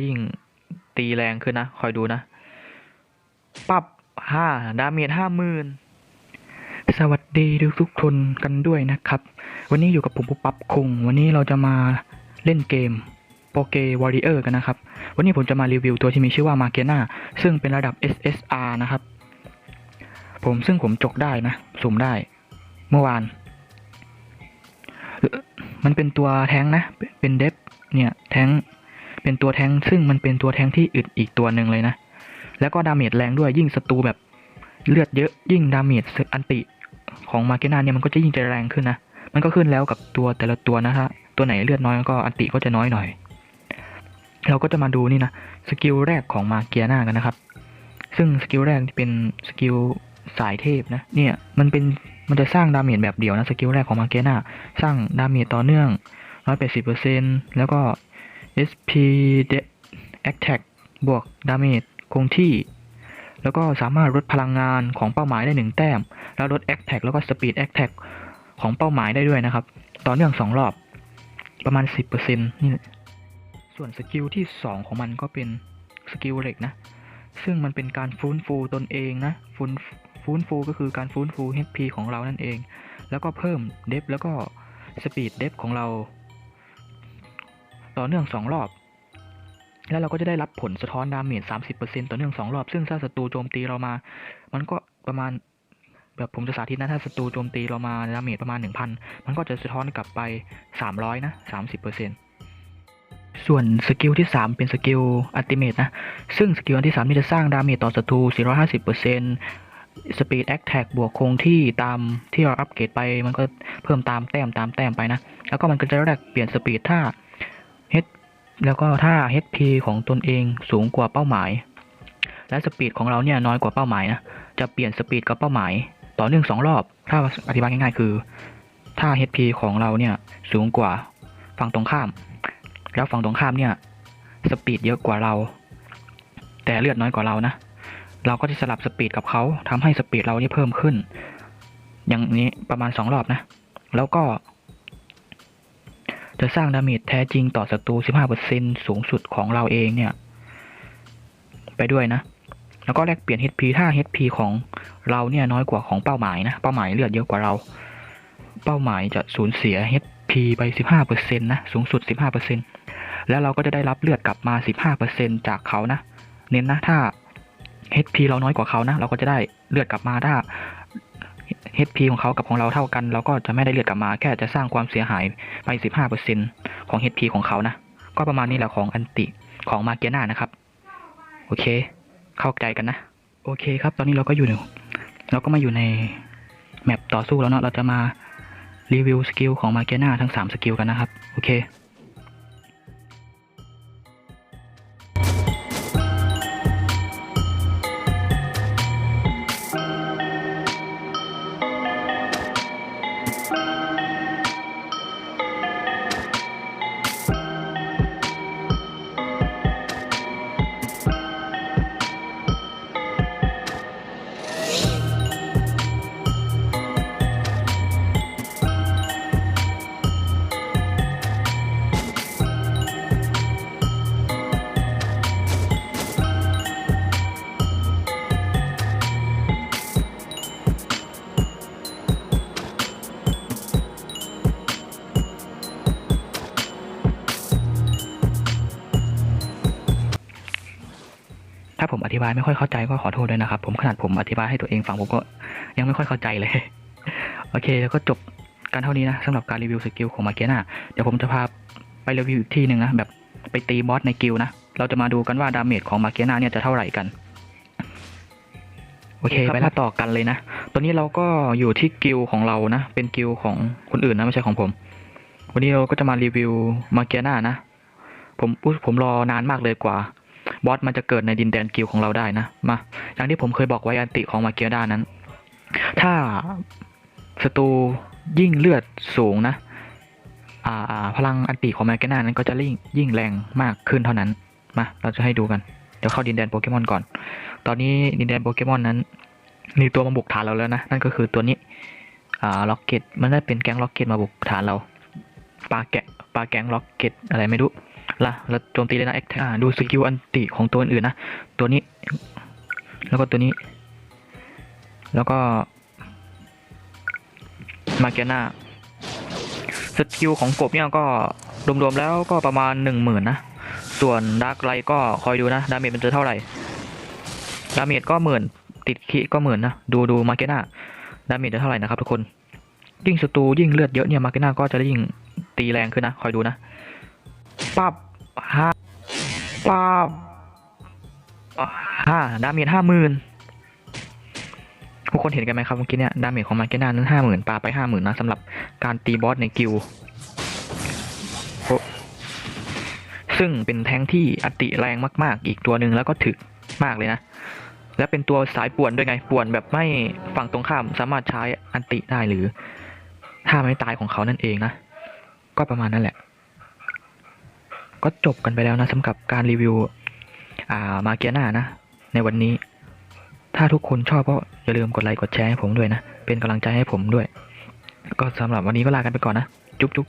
ยิ่งตีแรงขึ้นนะ คอยดูนะ ปับห้าดาเมจห้าหมื่นสวัสดีทุกทุกคนกันด้วยนะครับ วันนี้อยู่กับผมปุ๊บปั๊บคง วันนี้เราจะมาเล่นเกมโปเกวอริเออร์กันนะครับ วันนี้ผมจะมารีวิวตัวที่มีชื่อว่ามาเกน่าซึ่งเป็นระดับ SSR นะครับ ผมซึ่งผมจกได้นะ สุ่มได้ เมื่อวาน มันเป็นตัวแท้งนะ เป็นเดฟเนี่ย แท้ง เป็นตัวแทงซึ่งมันเป็นตัวแทงที่อึดอีกตัวหนึ่งเลยนะ แล้วก็ดาเมจแรงด้วยยิ่งศัตรูแบบเลือดเยอะยิ่งดาเมจอันติของมาเกนาเนี่ยมันก็จะยิ่งจะแรงขึ้นนะ มันก็ขึ้นแล้วกับตัวแต่ละตัวนะฮะ ตัวไหนเลือดน้อยก็อันติก็จะน้อยหน่อย เราก็จะมาดูนี่นะสกิลแรกของมาเกียนากันนะครับ ซึ่งสกิลแรกเป็นสกิลสายเทพนะ เนี่ยมันเป็นมันจะสร้างดาเมจแบบเดียวนะสกิลแรกของมาเกียนาสร้างดาเมจต่อเนื่อง180%แล้วก็ SPD Attack บวกดาเมจคงที่ แล้วก็สามารถลดพลังงานของเป้าหมายได้หนึ่งแต้ม แล้วลด Attack แล้วก็ Speed Attack ของเป้าหมายได้ด้วยนะครับ ต่อเนื่องสองรอบประมาณ 10%นี่แหละส่วนสกิลที่ 2 ของมันก็เป็นสกิลเหล็กนะ ซึ่งมันเป็นการฟื้นฟูตนเองนะฟื้นฟื้นฟูก็คือการฟื้นฟู HP ของเรานั่นเอง แล้วก็เพิ่มเดฟแล้วก็สปีดเดฟของเรา ต่อเนื่องสองรอบ แล้วเราก็จะได้รับผลสะท้อนดาเมจ30%ต่อเนื่องสองรอบ ซึ่งถ้าศัตรูโจมตีเรามา มันก็ประมาณแบบผมจะสาธิตนะถ้าศัตรูโจมตีเรามาดาเมจประมาณ 1,000 มันก็จะสะท้อนกลับไป 300 นะ 30%ส่วนสกิลที่ 3 เป็นสกิลอัติเมตนะ ซึ่งสกิลอันที่3นี่จะสร้างดาเมจต่อศัตรู 450%สปีดแอคแท็กบวกคงที่ตามที่เราอัปเกรดไป มันก็เพิ่มตามแต้มตามแต้มไปนะ แล้วก็มันก็จะแลกเปลี่ยนสปีดถ้า H แล้วก็ถ้า HP ของตนเองสูงกว่าเป้าหมาย และสปีดของเราเนี่ยน้อยกว่าเป้าหมายนะจะเปลี่ยนสปีดกับเป้าหมาย ต่อเนื่องสองรอบ ถ้าอธิบายง่ายๆ คือ ถ้า HP ของเราเนี่ยสูงกว่าฝั่งตรงข้าม แล้วฝั่งตรงข้ามเนี่ยสปีดเยอะกว่าเรา แต่เลือดน้อยกว่าเรานะเราก็จะสลับสปีดกับเขาทำให้สปีดเรานี่เพิ่มขึ้น อย่างนี้ประมาณสองรอบนะ แล้วก็ จะสร้างดาเมจแท้จริงต่อศัตรู 15%สูงสุดของเราเองเนี่ย ไปด้วยนะ แล้วก็แลกเปลี่ยน HP ถ้า HP ของเราเนี่ยน้อยกว่าของเป้าหมายนะ เป้าหมายเลือดเยอะกว่าเรา เป้าหมายจะสูญเสีย HP ไป 15%นะ สูงสุด 15%แล้วเราก็จะได้รับเลือดกลับมา 15%จากเขานะ เน้นนะถ้า HP เราน้อยกว่าเขานะ เราก็จะได้เลือดกลับมาถ้า HP ของเขากับของเราเท่ากัน เราก็จะไม่ได้เลือดกลับมา แค่จะสร้างความเสียหายไป 15%ของ HP ของเขานะ ก็ประมาณนี้แหละของอันติของมาเกียนานะครับ โอเค เข้าใจกันนะ โอเคครับ ตอนนี้เราก็อยู่ในเราก็มาอยู่ในแมปต่อสู้แล้วเนาะเราจะมารีวิวสกิลของมาเกียนาทั้ง 3 สกิลกันนะครับ โอเค ถ้าผมอธิบายไม่ค่อยเข้าใจก็ขอโทษด้วยนะครับ ผมขนาดผมอธิบายให้ตัวเองฟังผมก็ยังไม่ค่อยเข้าใจเลย โอเค แล้วก็จบการเท่านี้นะสำหรับการรีวิวสกิลของมาเกนาเดี๋ยวผมจะพาไปรีวิวอีกที่หนึ่งนะแบบไปตีบอสในกิลด์นะ เราจะมาดูกันว่าดาเมจของมาเกนาเนี่ยจะเท่าไหร่กัน โอเคไปล่าต่อกันเลยนะ ตอนนี้เราก็อยู่ที่กิลด์ของเรานะ เป็นกิลด์ของคนอื่นนะไม่ใช่ของผม วันนี้เราก็จะมารีวิวมาเกนานะ ผมอุ๊ยผมรอนานมากเลยกว่า บอสมันจะเกิดในดินแดนกิลของเราได้นะ มาอย่างที่ผมเคยบอกไว้อันติของมาเกียดานั้น ถ้าศัตรูยิ่งเลือดสูงนะอ่าพลังอันติของมาเกียดานั้นก็จะยิ่งแรงมากขึ้นเท่านั้น มา เราจะให้ดูกัน เดี๋ยวเข้าดินแดนโปเกมอนก่อน ตอนนี้ดินแดนโปเกมอนนั้น มีตัวมาบุกฐานเราแล้วนะ นั่นก็คือตัวนี้อ่าล็อกเก็ต มันได้เป็นแก๊งล็อกเก็ตมาบุกฐานเรา ปลาแกะ ปลาแก๊งล็อกเก็ตอะไรไม่รู้ ล่ะแล้วโจมตีเลยนะแอคอ่าดูสกิลอันติของตัวอื่นนะ ตัวนี้ แล้วก็ตัวนี้ แล้วก็ มาเกียนาสกิลของกบเนี่ยก็รวมๆแล้วก็ประมาณหนึ่งหมื่นนะ ส่วนดาร์กไลก็คอยดูนะ ดาเมจมันจะเท่าไหร่ ดาเมจก็หมื่น ติดขีก็หมื่นนะ ดูดูมาเกียนาดาเมจจะเท่าไหร่นะครับทุกคน ยิ่งศัตรูยิ่งเลือดเยอะเนี่ยมาเกียนาก็จะได้ยิ่งตีแรงขึ้นนะ คอยดูนะ ปับห้าปับห้าดาเมจห้าหมื่นทุกคนเห็นกันไหมครับเมื่อกี้เนี่ยดาเมจของมาเกน่านั้นห้าหมื่นปาไปห้าหมื่นนะสำหรับการตีบอสในกิลซึ่งเป็นแท้งที่อติแรงมาก ๆ อีกตัวหนึ่งแล้วก็ถึกมากเลยนะ และเป็นตัวสายป่วนด้วยไงป่วนแบบไม่ฝั่งตรงข้ามสามารถใช้อันติได้หรือ ถ้าไม่ตายของเขานั่นเองนะ ก็ประมาณนั้นแหละ ก็จบกันไปแล้วนะสำหรับการรีวิวอ่ามาเกียนานะ ในวันนี้ ถ้าทุกคนชอบก็อย่าลืมกดไลค์กดแชร์ให้ผมด้วยนะ เป็นกำลังใจให้ผมด้วย ก็สำหรับวันนี้ก็ลากันไปก่อนนะ จุ๊บจุ๊บ